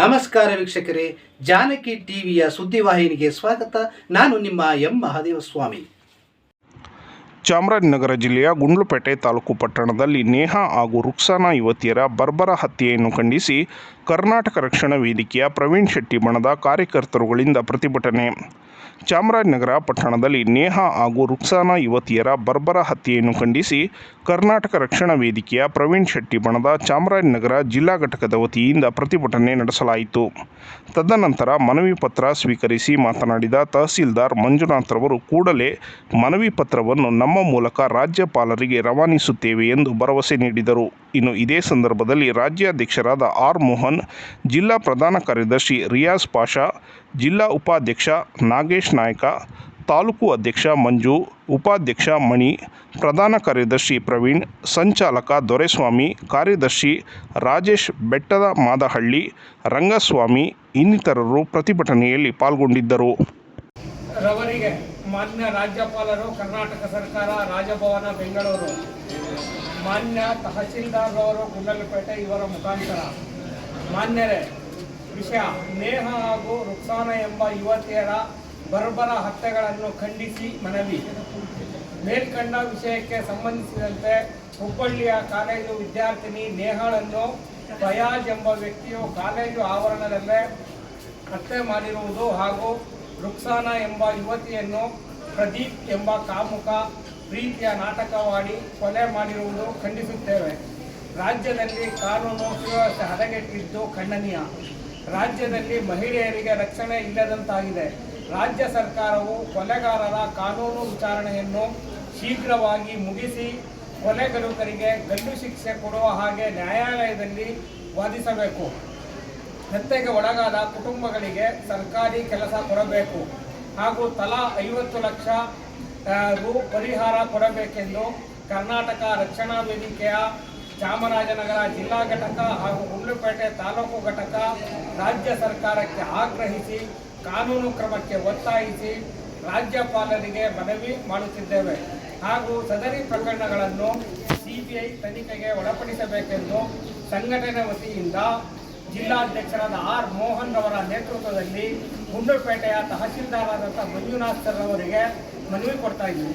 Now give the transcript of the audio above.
ನಮಸ್ಕಾರ ವೀಕ್ಷಕರೇ, ಜಾನಕಿ ಟಿವಿಯ ಸುದ್ದಿವಾಹಿನಿಗೆ ಸ್ವಾಗತ. ನಾನು ನಿಮ್ಮ ಎಂ. ಮಹಾದೇವ ಸ್ವಾಮಿ ಚಾಮರಾಜನಗರ ಜಿಲ್ಲೆಯ ಗುಂಡ್ಲುಪೇಟೆ ತಾಲೂಕು ಪಟ್ಟಣದಲ್ಲಿ ನೇಹಾ ಹಾಗೂ ರುಕ್ಸಾನಾ ಯುವತಿಯರ ಬರ್ಬರ ಹತ್ಯೆಯನ್ನು ಖಂಡಿಸಿ ಕರ್ನಾಟಕ ರಕ್ಷಣಾ ವೇದಿಕೆಯ ಪ್ರವೀಣ್ ಶೆಟ್ಟಿ ಬಣದ ಕಾರ್ಯಕರ್ತರುಗಳಿಂದ ಪ್ರತಿಭಟನೆ. ಚಾಮರಾಜನಗರ ಪಟ್ಟಣದಲ್ಲಿ ನೇಹಾ ಹಾಗೂ ರುಕ್ಸಾನಾ ಯುವತಿಯರ ಬರ್ಬರ ಹತ್ಯೆಯನ್ನು ಖಂಡಿಸಿ ಕರ್ನಾಟಕ ರಕ್ಷಣಾ ವೇದಿಕೆಯ ಪ್ರವೀಣ್ ಶೆಟ್ಟಿ ಬಣದ ಚಾಮರಾಜನಗರ ಜಿಲ್ಲಾ ಘಟಕದ ವತಿಯಿಂದ ಪ್ರತಿಭಟನೆ ನಡೆಸಲಾಯಿತು. ತದನಂತರ ಮನವಿ ಪತ್ರ ಸ್ವೀಕರಿಸಿ ಮಾತನಾಡಿದ ತಹಸೀಲ್ದಾರ್ ಮಂಜುನಾಥ್ ರವರು, ಕೂಡಲೇ ಮನವಿ ಪತ್ರವನ್ನು ನಮ್ಮ ಮೂಲಕ ರಾಜ್ಯಪಾಲರಿಗೆ ರವಾನಿಸುತ್ತೇವೆ ಎಂದು ಭರವಸೆ ನೀಡಿದರು. ಇನ್ನು ಇದೇ ಸಂದರ್ಭದಲ್ಲಿ ರಾಜ್ಯಾಧ್ಯಕ್ಷರಾದ ಆರ್ ಮೋಹನ್, ಜಿಲ್ಲಾ ಪ್ರಧಾನ ಕಾರ್ಯದರ್ಶಿ ರಿಯಾಜ್ ಪಾಷಾ, ಜಿಲ್ಲಾ ಉಪಾಧ್ಯಕ್ಷ ನಾಗೇಶ್ ನಾಯ್ಕ, ತಾಲೂಕು ಅಧ್ಯಕ್ಷ ಮಂಜು, ಉಪಾಧ್ಯಕ್ಷ ಮಣಿ, ಪ್ರಧಾನ ಕಾರ್ಯದರ್ಶಿ ಪ್ರವೀಣ್, ಸಂಚಾಲಕ ದೊರೆಸ್ವಾಮಿ, ಕಾರ್ಯದರ್ಶಿ ರಾಜೇಶ್ ಬೆಟ್ಟದ ಮಾದಹಳ್ಳಿ, ರಂಗಸ್ವಾಮಿ ಇನ್ನಿತರರು ಪ್ರತಿಭಟನೆಯಲ್ಲಿ ಪಾಲ್ಗೊಂಡಿದ್ದರು. ರವರಿಗೆ ಮಾನ್ಯ ರಾಜ್ಯಪಾಲರು, ಕರ್ನಾಟಕ ಸರ್ಕಾರ, ರಾಜಭವನ, ಬೆಂಗಳೂರು. ಮಾನ್ಯ ತಹಸೀಲ್ದಾರ್ ಅವರು ಗುಂಡಲಪೇಟೆ ಇವರ ಮುಖಾಂತರ. ಮಾನ್ಯರೇ, ವಿಷಯ ನೇಹ ಹಾಗೂ ರುಕ್ಸಾನ ಎಂಬ ಯುವತಿಯರ ಬರ್ಬರ ಹತ್ಯೆಗಳನ್ನು ಖಂಡಿಸಿ ಮನವಿ. ಮೇಲ್ಕಂಡ ವಿಷಯಕ್ಕೆ ಸಂಬಂಧಿಸಿದಂತೆ ಹುಬ್ಬಳ್ಳಿಯ ಕಾಲೇಜು ವಿದ್ಯಾರ್ಥಿನಿ ನೇಹಳನ್ನು ಫಯಾಜ್ ಎಂಬ ವ್ಯಕ್ತಿಯು ಕಾಲೇಜು ಆವರಣದಲ್ಲೇ ಹತ್ಯೆ ಮಾಡಿರುವುದು ಹಾಗೂ ರುಕ್ಸಾನ ಎಂಬ ಯುವತಿಯನ್ನು ಪ್ರದೀಪ್ ಎಂಬ ಕಾಮುಕ ಪ್ರೀತಿಯ ನಾಟಕವಾಡಿ ಕೊಲೆ ಮಾಡಿರುವುದು ಖಂಡಿಸುತ್ತೇವೆ. ರಾಜ್ಯದಲ್ಲಿ ಕಾನೂನು ಸುವ್ಯವಸ್ಥೆ ಹದಗೆಟ್ಟಿದ್ದು ಖಂಡನೀಯ. ರಾಜ್ಯದಲ್ಲಿ ಮಹಿಳೆಯರಿಗೆ ರಕ್ಷಣೆ ಇಲ್ಲದಂತಾಗಿದೆ. ರಾಜ್ಯ ಸರ್ಕಾರವು ಕೊಲೆಗಾರರ ಕಾನೂನು ವಿಚಾರಣೆಯನ್ನು ಶೀಘ್ರವಾಗಿ ಮುಗಿಸಿ ಕೊಲೆಗಲುಕರಿಗೆ ಗಲ್ಲು ಶಿಕ್ಷೆ ಕೊಡುವ ಹಾಗೆ ನ್ಯಾಯಾಲಯದಲ್ಲಿ ವಾದಿಸಬೇಕು. ಹತ್ಯೆಗೆ ಒಳಗಾದ ಕುಟುಂಬಗಳಿಗೆ ಸರ್ಕಾರಿ ಕೆಲಸ ಕೊಡಬೇಕು. ಹಾಗೂ ತಲಾ ಐವತ್ತು ಲಕ್ಷ ರು ಪರಿಹಾರ ಕೊಡಬೇಕೆಂದು ಕರ್ನಾಟಕ ರಕ್ಷಣಾ ವೇದಿಕೆಯ ಚಾಮರಾಜನಗರ ಜಿಲ್ಲಾ ಘಟಕ ಹಾಗೂ ಗುಂಡ್ಲುಪೇಟೆ ತಾಲೂಕು ಘಟಕ ರಾಜ್ಯ ಸರ್ಕಾರಕ್ಕೆ ಆಗ್ರಹಿಸಿ, ಕಾನೂನು ಕ್ರಮಕ್ಕೆ ಒತ್ತಾಯಿಸಿ ರಾಜ್ಯಪಾಲರಿಗೆ ಮನವಿ ಮಾಡುತ್ತಿದ್ದೇವೆ. ಹಾಗೂ ಸದರಿ ಪ್ರಕರಣಗಳನ್ನು ಸಿಬಿಐ ತನಿಖೆಗೆ ಒಳಪಡಿಸಬೇಕೆಂದು ಸಂಘಟನೆ ವತಿಯಿಂದ ಜಿಲ್ಲಾಧ್ಯಕ್ಷರಾದ ಆರ್ ಮೋಹನ್ ರವರ ನೇತೃತ್ವದಲ್ಲಿ ಗುಂಡ್ಲುಪೇಟೆಯ ತಹಸೀಲ್ದಾರರಾದಂಥ ಮಂಜುನಾಥ್ ಸರ್ ಅವರಿಗೆ ಮನವಿ ಕೊಡ್ತಾ ಇದ್ದೀವಿ